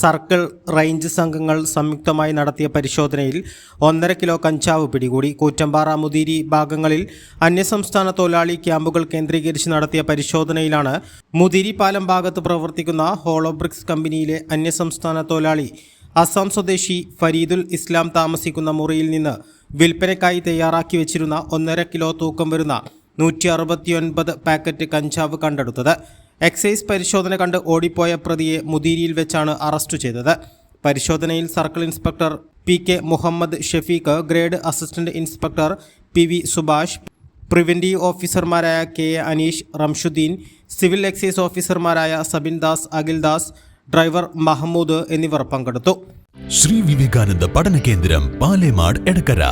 circle range സംഘങ്ങൾ സംയുക്തമായി നടത്തിയ പരിശോധനയിൽ ഒന്നര കിലോ കഞ്ചാവ് പിടികൂടി. കൂറ്റമ്പാറ മുതിരി ഭാഗങ്ങളിൽ അന്യസംസ്ഥാന തൊഴിലാളി ക്യാമ്പുകൾ കേന്ദ്രീകരിച്ച് നടത്തിയ പരിശോധനയിലാണ് മുതിരി പാലം ഭാഗത്ത് പ്രവർത്തിക്കുന്ന ഹോളോബ്രിക്സ് കമ്പനിയിലെ അന്യസംസ്ഥാന തൊഴിലാളി അസം സ്വദേശി ഫരീദുൽ ഇസ്ലാം താമസിക്കുന്ന മുറിയിൽ നിന്ന് വിൽപ്പനയ്ക്കായി തയ്യാറാക്കി വെച്ചിരുന്ന ഒന്നര കിലോ തൂക്കം വരുന്ന നൂറ്റി അറുപത്തിയൊൻപത് പാക്കറ്റ് കഞ്ചാവ് കണ്ടെടുത്തത്. എക്സൈസ് പരിശോധന കണ്ട് ഓടിപ്പോയ പ്രതിയെ മുതിരിയിൽ വെച്ചാണ് അറസ്റ്റ് ചെയ്തത്. പരിശോധനയിൽ circle inspector P K Muhammad Shefeeq grade assistant inspector P V Subhash preventive ഓഫീസർമാരായ K A Aneesh Ramshuddeen civil excise ഓഫീസർമാരായ സബിൻ ദാസ് അഖിൽ ദാസ് ഡ്രൈവർ മഹമ്മൂദ് എന്നിവർ പങ്കെടുത്തു. ശ്രീ വിവേകാനന്ദ പഠന കേന്ദ്രം പാലേമാട് എടക്കര.